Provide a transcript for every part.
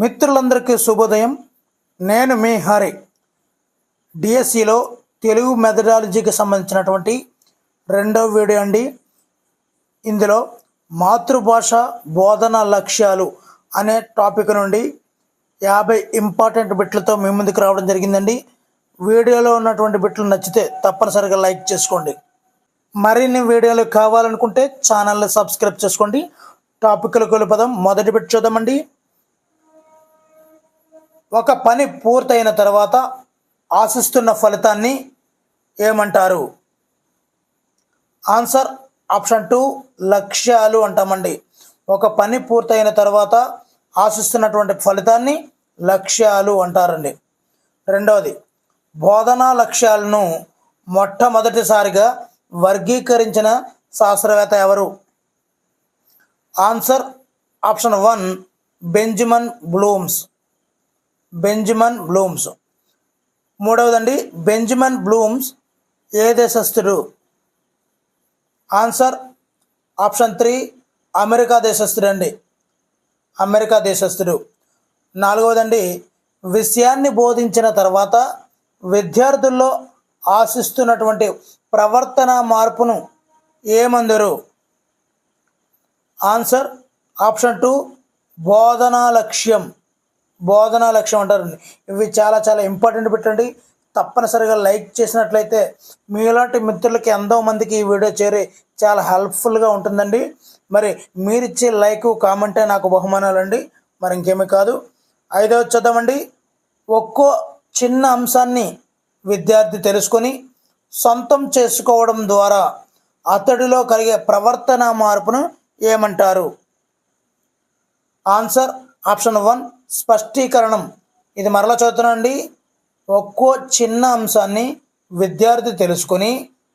మిత్రులందరికీ శుభోదయం. నేను మీ హరి. డిఎస్సిలో తెలుగు మెథడాలజీకి సంబంధించినటువంటి రెండవ వీడియో అండి. ఇందులో మాతృభాష బోధన లక్ష్యాలు అనే టాపిక్ నుండి యాభై ఇంపార్టెంట్ బిట్లతో మీ ముందుకు రావడం జరిగిందండి. వీడియోలో ఉన్నటువంటి బిట్లు నచ్చితే తప్పనిసరిగా లైక్ చేసుకోండి. మరిన్ని వీడియోలు కావాలనుకుంటే ఛానల్ని సబ్స్క్రైబ్ చేసుకోండి. టాపిక్లకు వెళ్ళిపోదాం. మొదటి బిట్ చూద్దామండి. ఒక పని పూర్తయిన తర్వాత ఆశిస్తున్న ఫలితాన్ని ఏమంటారు? ఆన్సర్ ఆప్షన్ టూ లక్ష్యాలు అంటామండి. ఒక పని పూర్తయిన తర్వాత ఆశిస్తున్నటువంటి ఫలితాన్ని లక్ష్యాలు అంటారండి. రెండవది బోధనా లక్ష్యాలను మొట్టమొదటిసారిగా వర్గీకరించిన శాస్త్రవేత్త ఎవరు? Answer option one Benjamin Blooms. Benjamin Blooms. మూడవదండి Benjamin Bloom's ఏ దేశస్థుడు? ఆన్సర్ ఆప్షన్ త్రీ అమెరికా దేశస్థుడు అండి. అమెరికా దేశస్థుడు. నాలుగవదండి విషయాన్ని బోధించిన తర్వాత విద్యార్థుల్లో ఆశిస్తున్నటువంటి ప్రవర్తన మార్పును ఏమందరు? ఆన్సర్ ఆప్షన్ టూ బోధనా లక్ష్యం. బోధనా లక్ష్యం అంటారండి ఇవి చాలా చాలా ఇంపార్టెంట్ పెట్టండి. తప్పనిసరిగా లైక్ చేసినట్లయితే మీలాంటి మిత్రులకి ఎంతో మందికి ఈ వీడియో చేరి చాలా హెల్ప్ఫుల్గా ఉంటుందండి. మరి మీరిచ్చే లైక్ కామెంటే నాకు బహుమానాలండి మరి ఇంకేమీ కాదు. ఐదవ చూద్దామండి. ఒక్కో చిన్న అంశాన్ని విద్యార్థి తెలుసుకొని సొంతం చేసుకోవడం ద్వారా అతడిలో కలిగే ప్రవర్తన మార్పును ఏమంటారు? ఆన్సర్ ఆప్షన్ వన్ స్పష్టీకరణం. ఇది మరలా చదువుతున్నాండి ఒక్కో చిన్న అంశాన్ని విద్యార్థి తెలుసుకొని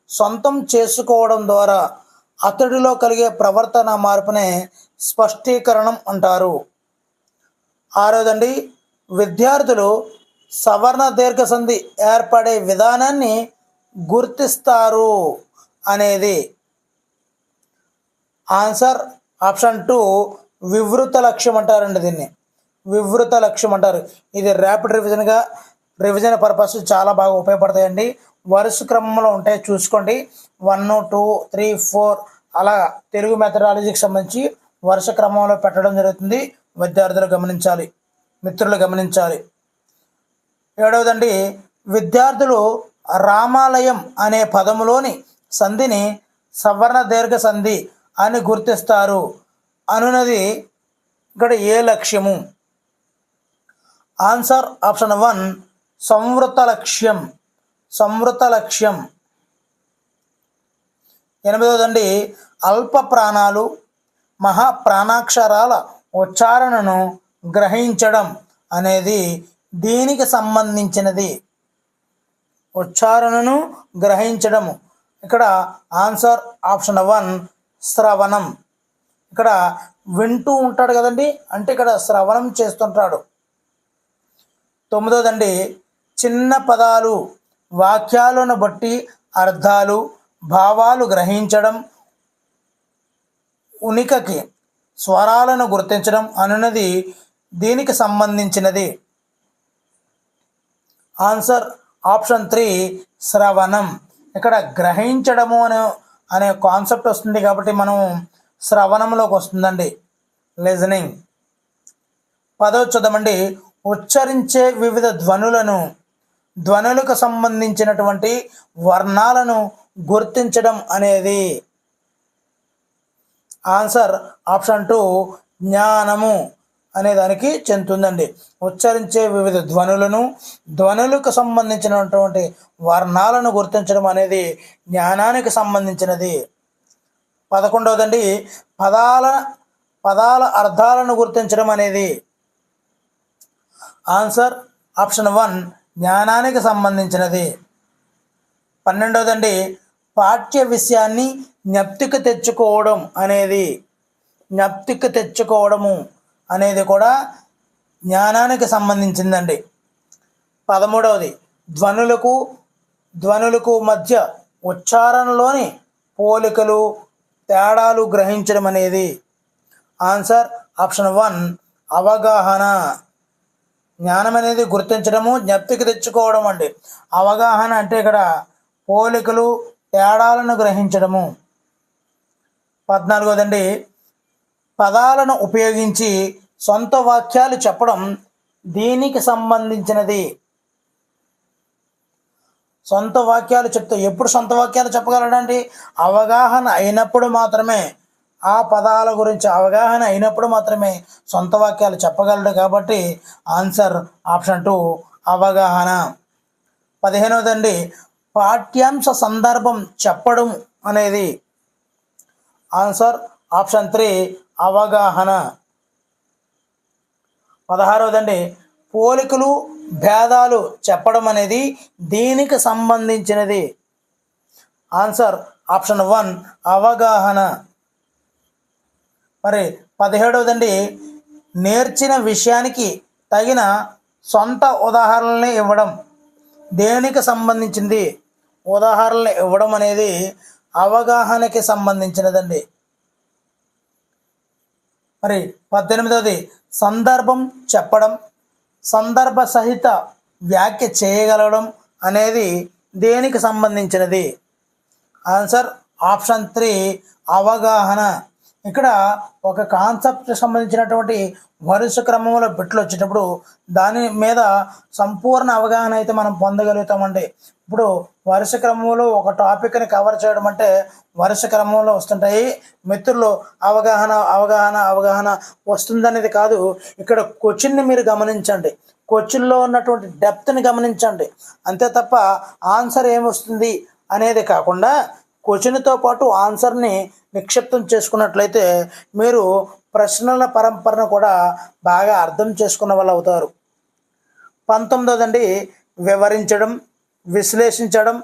సొంతం చేసుకోవడం ద్వారా అతడిలో కలిగే ప్రవర్తన మార్పునే స్పష్టీకరణం అంటారు. ఆరోదండి విద్యార్థులు సవర్ణ దీర్ఘ సంధి ఏర్పడే విధానాన్ని గుర్తిస్తారు అనేది. ఆన్సర్ ఆప్షన్ టూ వివృత లక్ష్యం అంటారండి దీన్ని. వివృత లక్ష్యం అంటారు. ఇది ర్యాపిడ్ రివిజన్గా రివిజన్ పర్పస్ చాలా బాగా ఉపయోగపడతాయండి. వరుస క్రమంలో ఉంటాయి చూసుకోండి. వన్ టూ త్రీ ఫోర్ అలా తెలుగు మెథడాలజీకి సంబంధించి వరుస క్రమంలో పెట్టడం జరుగుతుంది. విద్యార్థులు గమనించాలి. మిత్రులు గమనించాలి. ఏడవదండి విద్యార్థులు రామాలయం అనే పదములోని సంధిని సవర్ణ దీర్ఘ సంధి అని గుర్తిస్తారు. అనునది ఇక్కడ ఏ లక్ష్యము? ఆన్సర్ ఆప్షన్ వన్ సంవృత లక్ష్యం సంవృత లక్ష్యం ఎనిమిదవదండి అల్ప ప్రాణాలు మహా ప్రాణాక్షరాల ఉచ్చారణను గ్రహించడం అనేది దీనికి సంబంధించినది. ఉచ్చారణను గ్రహించడము. ఇక్కడ ఆన్సర్ ఆప్షన్ వన్ శ్రవణం. ఇక్కడ వింటూ ఉంటాడు కదండి అంటే ఇక్కడ శ్రవణం చేస్తుంటాడు. తొమ్మిదోదండి చిన్న పదాలు వాక్యాలను బట్టి అర్థాలు భావాలు గ్రహించడం ఉనికకి స్వరాలను గుర్తించడం అనున్నది దీనికి సంబంధించినది. ఆన్సర్ ఆప్షన్ త్రీ శ్రవణం. ఇక్కడ గ్రహించడము అనే అనే కాన్సెప్ట్ వస్తుంది కాబట్టి మనం శ్రవణంలోకి వస్తుందండి. లిజనింగ్. పదో చూద్దామండి ఉచ్చరించే వివిధ ధ్వనులను ధ్వనులకు సంబంధించినటువంటి వర్ణాలను గుర్తించడం అనేది. ఆన్సర్ ఆప్షన్ టూ జ్ఞానము అనే దానికి చెందుతుందండి. ఉచ్చరించే వివిధ ధ్వనులను ధ్వనులకు సంబంధించినటువంటి వర్ణాలను గుర్తించడం అనేది జ్ఞానానికి సంబంధించినది. పదకొండవదండి పదాల పదాల అర్థాలను గుర్తించడం అనేది. ఆన్సర్ ఆప్షన్ వన్ జ్ఞానానికి సంబంధించినది. పన్నెండవదండి పాఠ్య విషయాన్ని జ్ఞప్తికి తెచ్చుకోవడం అనేది. జ్ఞప్తికి తెచ్చుకోవడము అనేది కూడా జ్ఞానానికి సంబంధించిందండి. పదమూడవది ధ్వనులకు ధ్వనులకు మధ్య ఉచ్చారణలోని పోలికలు తేడాలు గ్రహించడం అనేది. ఆన్సర్ ఆప్షన్ వన్ అవగాహన. జ్ఞానం అనేది గుర్తించడము జ్ఞప్తికి తెచ్చుకోవడం అండి. అవగాహన అంటే ఇక్కడ పోలికలు తేడాలను గ్రహించడము. పద్నాలుగోదండి పదాలను ఉపయోగించి సొంత వాక్యాలు చెప్పడం దీనికి సంబంధించినది. సొంత వాక్యాలు చెప్తే ఎప్పుడు సొంత వాక్యాలు చెప్పగలడండి? అవగాహన అయినప్పుడు మాత్రమే. ఆ పదాల గురించి అవగాహన అయినప్పుడు మాత్రమే సొంత వాక్యాలు చెప్పగలడు కాబట్టి ఆన్సర్ ఆప్షన్ టూ అవగాహన. పదిహేనవదండి పాఠ్యాంశ సందర్భం చెప్పడం అనేది. ఆన్సర్ ఆప్షన్ త్రీ అవగాహన. పదహారవదండి పోలికలు భేదాలు చెప్పడం అనేది దీనికి సంబంధించినది. ఆన్సర్ ఆప్షన్ వన్ అవగాహన. మరి పదిహేడవదండి నేర్చిన విషయానికి తగిన సొంత ఉదాహరణల్ని ఇవ్వడం. దేనికి సంబంధించింది? ఉదాహరణలు ఇవ్వడం అనేది అవగాహనకి సంబంధించినదండి. మరి పద్దెనిమిదవది సందర్భం చెప్పడం సందర్భ సహిత వ్యాఖ్య చేయగలగడం అనేది దేనికి సంబంధించినది? ఆన్సర్ ఆప్షన్ త్రీ అవగాహన. ఇక్కడ ఒక కాన్సెప్ట్ సంబంధించినటువంటి వరుస క్రమంలో బిట్లు వచ్చేటప్పుడు దాని మీద సంపూర్ణ అవగాహన అయితే మనం పొందగలుగుతామండి. ఇప్పుడు వరుస క్రమంలో ఒక టాపిక్ని కవర్ చేయడం అంటే వరుస క్రమంలో వస్తుంటాయి. మిత్రులు అవగాహన అవగాహన అవగాహన వస్తుందనేది కాదు. ఇక్కడ క్వశ్చన్ని మీరు గమనించండి. క్వశ్చన్లో ఉన్నటువంటి డెప్త్ని గమనించండి. అంతే తప్ప ఆన్సర్ ఏమొస్తుంది అనేది కాకుండా క్వశ్చన్తో పాటు ఆన్సర్ని నిక్షిప్తం చేసుకున్నట్లయితే మీరు ప్రశ్నల పరంపరను కూడా బాగా అర్థం చేసుకున్న వాళ్ళు అవుతారు. పంతొమ్మిదోదండి వివరించడం విశ్లేషించడం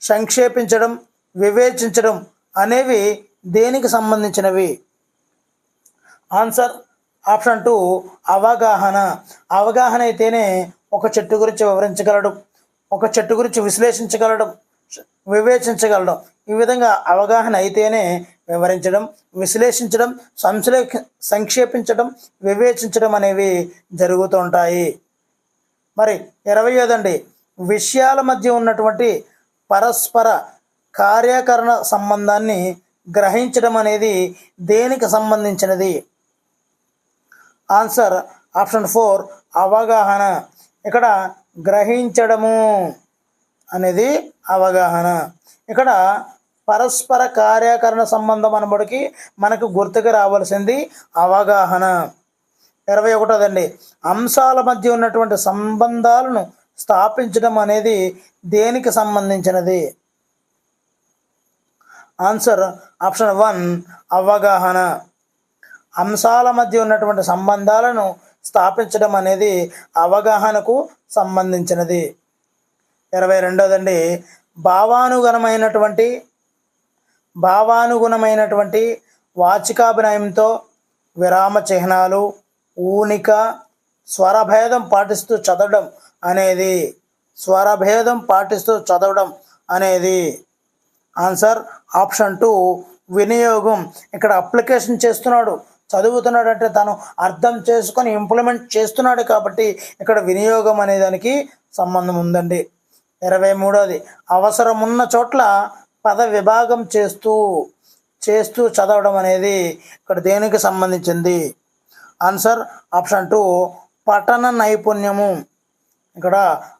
సంక్షేపించడం వివేచించడం అనేవి దేనికి సంబంధించినవి? ఆన్సర్ ఆప్షన్ టూ అవగాహన. అవగాహన అయితేనే ఒక చెట్టు గురించి వివరించగలడు ఒక చెట్టు గురించి విశ్లేషించగలడం వివేచించగలడం. ఈ విధంగా అవగాహన అయితేనే వివరించడం విశ్లేషించడం సంశ్లే సంక్షేపించడం వివేచించడం అనేవి జరుగుతూ ఉంటాయి. మరి ఇరవై ఐదండి విషయాల మధ్య ఉన్నటువంటి పరస్పర కార్యకరణ సంబంధాన్ని గ్రహించడం అనేది దేనికి సంబంధించినది? ఆన్సర్ ఆప్షన్ ఫోర్ అవగాహన. ఇక్కడ గ్రహించడము. అనేది అవగాహన. ఇక్కడ పరస్పర కార్యకరణ సంబంధం అనబడికి మనకు గుర్తుకు రావాల్సింది అవగాహన. ఇరవై ఒకటోదండి అంశాల మధ్య ఉన్నటువంటి సంబంధాలను స్థాపించడం అనేది దేనికి సంబంధించినది? ఆన్సర్ ఆప్షన్ వన్ అవగాహన. అంశాల మధ్య ఉన్నటువంటి సంబంధాలను స్థాపించడం అనేది అవగాహనకు సంబంధించినది. ఇరవై రెండోదండి భావానుగుణమైనటువంటి భావానుగుణమైనటువంటి వాచికాభినయంతో విరామ చిహ్నాలు ఊనిక స్వరభేదం పాటిస్తూ చదవడం అనేది స్వరభేదం పాటిస్తూ చదవడం అనేది. ఆన్సర్ ఆప్షన్ టూ వినియోగం. ఇక్కడ అప్లికేషన్ చేస్తున్నాడు చదువుతున్నాడు అంటే తను అర్థం చేసుకొని ఇంప్లిమెంట్ చేస్తున్నాడు కాబట్టి ఇక్కడ వినియోగం అనే దానికి సంబంధం ఉందండి. ఇరవై మూడోది. అవసరం ఉన్న చోట్ల పద విభాగం చేస్తూ చేస్తూ చదవడం అనేది ఇక్కడ దేనికి సంబంధించింది? ఆన్సర్ ఆప్షన్ టూ పఠన నైపుణ్యము. ఇక్కడ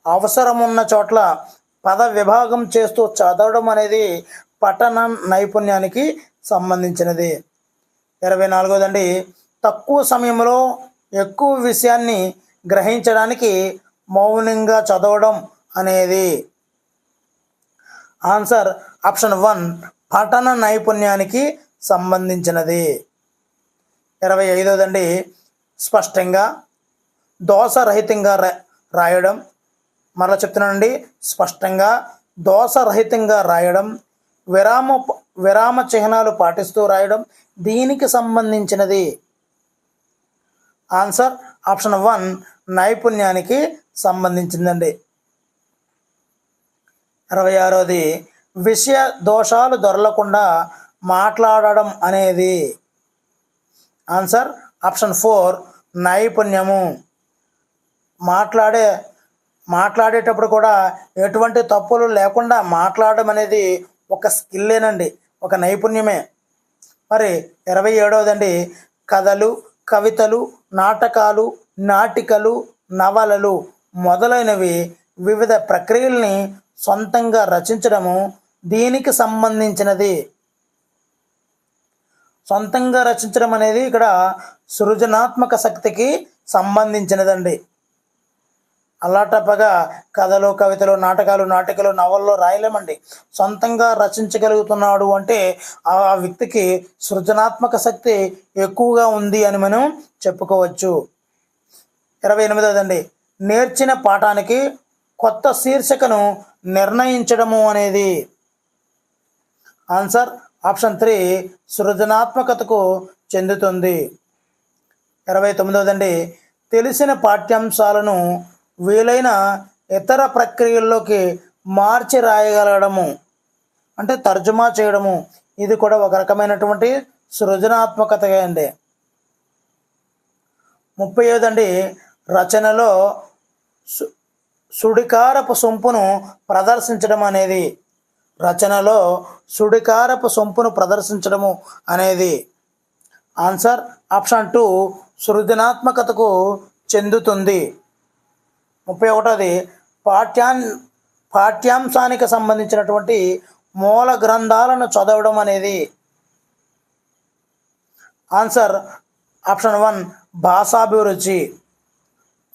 అవసరం ఉన్న చోట్ల పద విభాగం చేస్తూ చదవడం అనేది పఠన నైపుణ్యానికి సంబంధించినది. ఇరవై నాలుగోదండి తక్కువ సమయంలో ఎక్కువ విషయాన్ని గ్రహించడానికి మౌనంగా చదవడం. అనేది ఆన్సర్ ఆప్షన్ వన్ పఠన నైపుణ్యానికి సంబంధించినది. ఇరవై ఐదోదండి స్పష్టంగా దోషరహితంగా రాయడం. మరలా చెప్తున్నానండి స్పష్టంగా దోషరహితంగా రాయడం విరామ విరామ చిహ్నాలు పాటిస్తూ రాయడం దీనికి సంబంధించినది. ఆన్సర్ ఆప్షన్ వన్ నైపుణ్యానికి సంబంధించిందండి. ఇరవై ఆరోది విషయ దోషాలు దొరలకుండా మాట్లాడడం అనేది. ఆన్సర్ ఆప్షన్ ఫోర్ నైపుణ్యము. మాట్లాడే మాట్లాడేటప్పుడు కూడా ఎటువంటి తప్పులు లేకుండా మాట్లాడడం అనేది ఒక స్కిల్లేనండి ఒక నైపుణ్యమే. మరి ఇరవై ఏడవదండి కథలు కవితలు నాటకాలు నాటికలు నవలలు మొదలైనవి వివిధ ప్రక్రియల్ని సొంతంగా రచించడము దీనికి సంబంధించినది. సొంతంగా రచించడం అనేది ఇక్కడ సృజనాత్మక శక్తికి సంబంధించినదండి. అలాటప్పగా కథలు కవితలు నాటకాలు నాటికలు నవల్లో రాయలేమండి. సొంతంగా రచించగలుగుతున్నాడు అంటే ఆ వ్యక్తికి సృజనాత్మక శక్తి ఎక్కువగా ఉంది అని మనం చెప్పుకోవచ్చు. ఇరవై ఎనిమిదవదండి నేర్చిన పాఠానికి కొత్త శీర్షికను నిర్ణయించడము అనేది. ఆన్సర్ ఆప్షన్ త్రీ సృజనాత్మకతకు చెందుతుంది. ఇరవై తొమ్మిదవదండి తెలిసిన పాఠ్యాంశాలను వీలైన ఇతర ప్రక్రియల్లోకి మార్చి రాయగలగడము అంటే తర్జుమా చేయడము. ఇది కూడా ఒక రకమైనటువంటి సృజనాత్మకత అండి. ముప్పై ఐదండి రచనలో సు సుడికారపు సొంపును ప్రదర్శించడం అనేది. రచనలో సుడికారపు సొంపును ప్రదర్శించడము అనేది. ఆన్సర్ ఆప్షన్ టూ సృజనాత్మకతకు చెందుతుంది. ముప్పై ఒకటోది పాఠ్యాన్ పాఠ్యాంశానికి సంబంధించినటువంటి మూల గ్రంథాలను చదవడం అనేది. ఆన్సర్ ఆప్షన్ వన్ భాషాభిరుచి.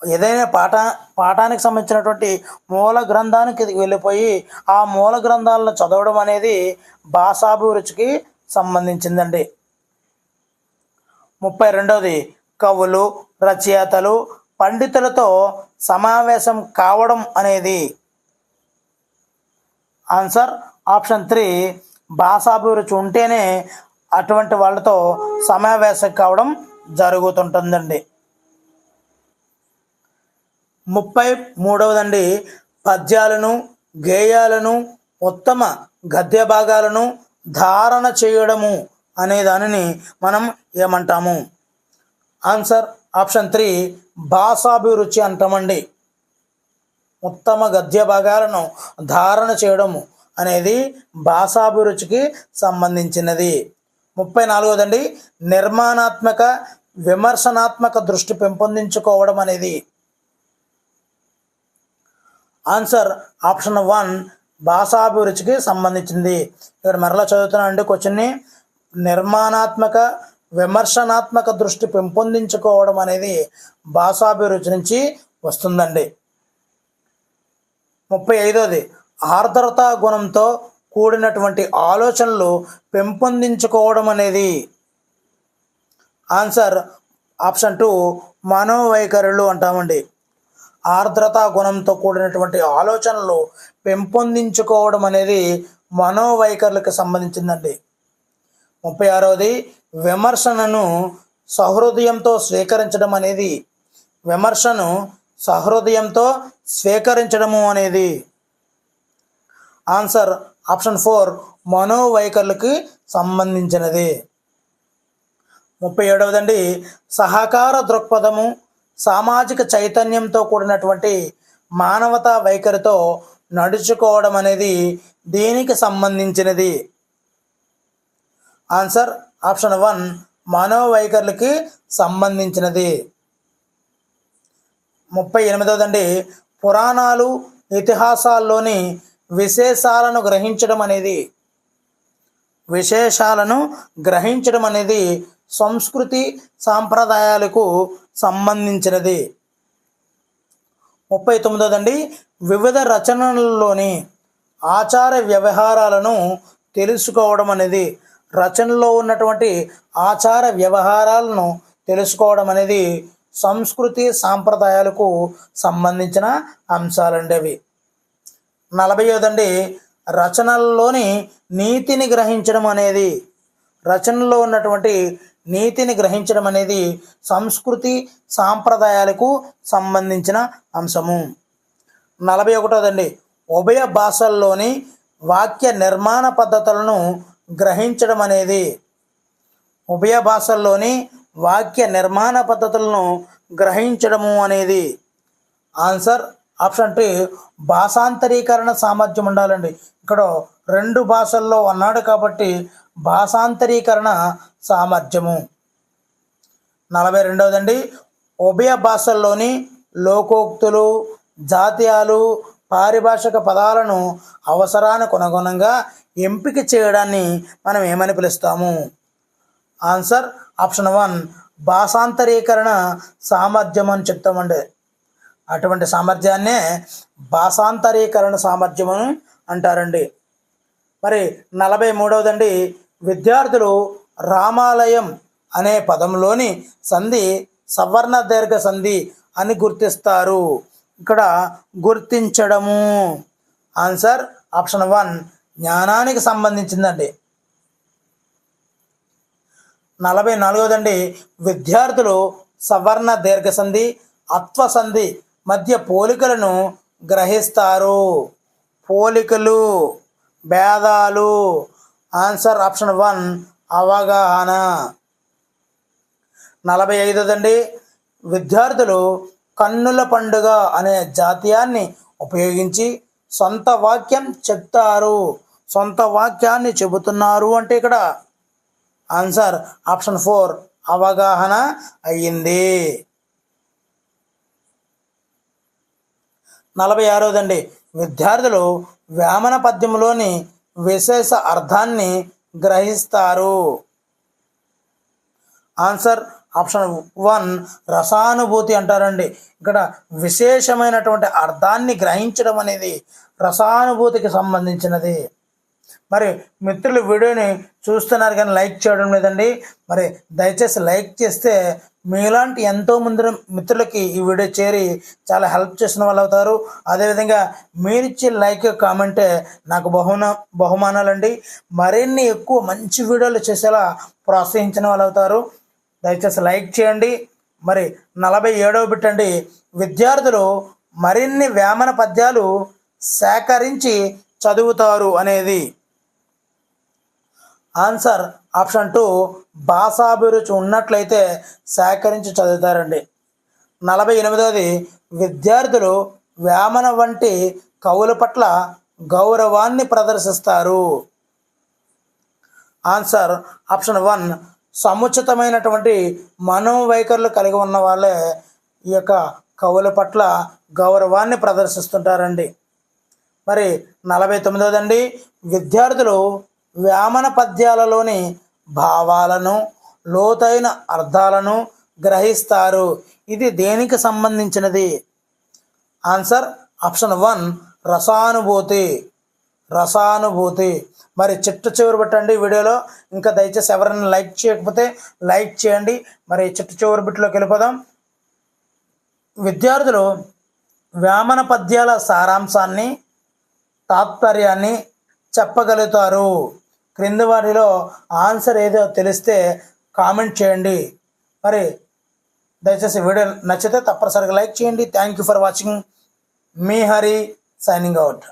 ఏదైనా పాఠ పాఠానికి సంబంధించినటువంటి మూల గ్రంథానికి వెళ్ళిపోయి ఆ మూల గ్రంథాలను చదవడం అనేది భాషాభిరుచికి సంబంధించిందండి. ముప్పై రెండవది కవులు రచయితలు పండితులతో సమావేశం కావడం అనేది. ఆన్సర్ ఆప్షన్ త్రీ భాషాభిరుచి ఉంటేనే అటువంటి వాళ్ళతో సమావేశం కావడం జరుగుతుంటుందండి. ముప్పై మూడవదండి పద్యాలను గేయాలను ఉత్తమ గద్య భాగాలను ధారణ చేయడము అనే దానిని మనం ఏమంటాము? ఆన్సర్ ఆప్షన్ త్రీ భాషాభిరుచి అంటామండి. ఉత్తమ గద్య భాగాలను ధారణ చేయడము అనేది భాషాభిరుచికి సంబంధించినది. ముప్పై నాలుగోదండి నిర్మాణాత్మక విమర్శనాత్మక దృష్టి పెంపొందించుకోవడం అనేది. ఆన్సర్ ఆప్షన్ వన్ భాషాభిరుచికి సంబంధించింది. ఇక్కడ మరలా చదువుతున్నానండి క్వశ్చన్ని. నిర్మాణాత్మక విమర్శనాత్మక దృష్టి పెంపొందించుకోవడం అనేది భాషాభిరుచి నుంచి వస్తుందండి. ముప్పై ఐదోది ఆర్ద్రతా గుణంతో కూడినటువంటి ఆలోచనలు పెంపొందించుకోవడం అనేది. ఆన్సర్ ఆప్షన్ టూ మనోవైఖరులు అంటామండి. ఆర్ద్రతా గుణంతో కూడినటువంటి ఆలోచనలు పెంపొందించుకోవడం అనేది మనోవైఖరులకు సంబంధించిందండి. ముప్పై ఆరవది విమర్శనను సహృదయంతో స్వీకరించడం అనేది. విమర్శను సహృదయంతో స్వీకరించడము అనేది. ఆన్సర్ ఆప్షన్ ఫోర్ మనోవైఖరులకి సంబంధించినది. ముప్పై ఏడవదండి సహకార దృక్పథము సామాజిక చైతన్యంతో కూడినటువంటి మానవతా వైఖరితో నడుచుకోవడం అనేది దీనికి సంబంధించినది. ఆన్సర్ ఆప్షన్ వన్ మనోవైఖరులకి సంబంధించినది. ముప్పై ఎనిమిదవదండి పురాణాలు ఇతిహాసాల్లోని విశేషాలను గ్రహించడం అనేది. విశేషాలను గ్రహించడం అనేది సంస్కృతి సాంప్రదాయాలకు సంబంధించినది. ముప్పై తొమ్మిదోదండి వివిధ రచనలలోని ఆచార వ్యవహారాలను తెలుసుకోవడం అనేది రచనలో ఉన్నటువంటి ఆచార వ్యవహారాలను తెలుసుకోవడం అనేది సంస్కృతి సాంప్రదాయాలకు సంబంధించిన అంశాలండి అవి నలభై ఐదండి రచనల్లోని నీతిని గ్రహించడం అనేది రచనలో ఉన్నటువంటి నీతిని గ్రహించడం అనేది సంస్కృతి సాంప్రదాయాలకు సంబంధించిన అంశము. నలభై ఒకటోదండి. ఉభయ భాషల్లోని వాక్య నిర్మాణ పద్ధతులను గ్రహించడం అనేది. ఉభయ భాషల్లోని వాక్య నిర్మాణ పద్ధతులను గ్రహించడము అనేది. ఆన్సర్ ఆప్షన్ టీ భాషాంతరీకరణ సామర్థ్యం ఉండాలండి. ఇక్కడ రెండు భాషల్లో అన్నాడు కాబట్టి భాషాంతరీకరణ సామర్థ్యము. నలభై రెండవదండి ఉభయ భాషల్లోని లోకోక్తులు జాతీయాలు పారిభాషిక పదాలను అవసరానికి అనుగుణంగా ఎంపిక చేయడాన్ని మనం ఏమని పిలుస్తాము? ఆన్సర్ ఆప్షన్ వన్ భాషాంతరీకరణ సామర్థ్యం అని చెప్తామండి. అటువంటి సామర్థ్యాన్నే భాషాంతరీకరణ సామర్థ్యం అని అంటారండి. మరి నలభై మూడవదండి విద్యార్థులు రామాలయం అనే పదంలోని సంధి సవర్ణ దీర్ఘ సంధి అని గుర్తిస్తారు. ఇక్కడ గుర్తించడము. ఆన్సర్ ఆప్షన్ వన్ జ్ఞానానికి సంబంధించిందండి. నలభై నాలుగవదండి విద్యార్థులు సవర్ణ దీర్ఘ సంధి అత్వ సంధి మధ్య పోలికలను గ్రహిస్తారు. పోలికలు భేదాలు ఆన్సర్ ఆప్షన్ వన్ అవగాహన. నలభై ఐదోదండి విద్యార్థులు కన్నుల పండుగ అనే జాతీయాన్ని ఉపయోగించి సొంత వాక్యం చెప్తారు. సొంత వాక్యాన్ని చెబుతున్నారు అంటే ఇక్కడ ఆన్సర్ ఆప్షన్ ఫోర్ అవగాహన అయ్యింది. నలభై ఆరోదండి విద్యార్థులు వేమన పద్యంలోని విశేష అర్థాన్ని గ్రహిస్తారు. ఆన్సర్ ఆప్షన్ వన్ రసానుభూతి అంటారండి. ఇక్కడ విశేషమైనటువంటి అర్థాన్ని గ్రహించడం అనేది రసానుభూతికి సంబంధించినది. మరి మిత్రులు వీడియోని చూస్తున్నారు కానీ లైక్ చేయడం లేదండి. మరి దయచేసి లైక్ చేస్తే మీలాంటి ఎంతో మంది మిత్రులకి ఈ వీడియో చేరి చాలా హెల్ప్ చేసిన వాళ్ళు అవుతారు. అదేవిధంగా మీరిచ్చే లైక్ కామెంటే నాకు బహున బహుమానాలండి. మరిన్ని ఎక్కువ మంచి వీడియోలు చేసేలా ప్రోత్సహించిన వాళ్ళు అవుతారు. దయచేసి లైక్ చేయండి. మరి నలభై ఏడవ బిట్టండి విద్యార్థులు మరిన్ని వేమన పద్యాలు సేకరించి చదువుతారు అనేది. ఆన్సర్ ఆప్షన్ టూ భాషాభిరుచి ఉన్నట్లయితే సేకరించి చదువుతారండి. నలభై ఎనిమిదవది విద్యార్థులు వేమన వంటి కవుల పట్ల గౌరవాన్ని ప్రదర్శిస్తారు. ఆన్సర్ ఆప్షన్ వన్ సముచితమైనటువంటి మనోవైఖరులు కలిగి ఉన్న వాళ్ళే ఈ యొక్క కవుల పట్ల గౌరవాన్ని ప్రదర్శిస్తుంటారండి. మరి నలభై తొమ్మిదవదండి విద్యార్థులు వ్యామన పద్యాలలోని భావాలను లోతైన అర్థాలను గ్రహిస్తారు. ఇది దేనికి సంబంధించినది? ఆన్సర్ ఆప్షన్ వన్ రసానుభూతి. రసానుభూతి. మరి చిట్ట చివరి పెట్టండి వీడియోలో. ఇంకా దయచేసి ఎవరైనా లైక్ చేయకపోతే లైక్ చేయండి. మరి చిట్ట చివరి బిట్లోకి వెళ్ళిపోదాం. విద్యార్థులు వ్యామన పద్యాల సారాంశాన్ని తాత్పర్యాన్ని చెప్పగలుగుతారు. క్రింద వాటిలో ఆన్సర్ ఏదో తెలిస్తే కామెంట్ చేయండి. మరి దయచేసి వీడియో నచ్చితే తప్పనిసరిగా లైక్ చేయండి. థ్యాంక్ యూ ఫర్ వాచింగ్ మీ హరి సైనింగ్ అవుట్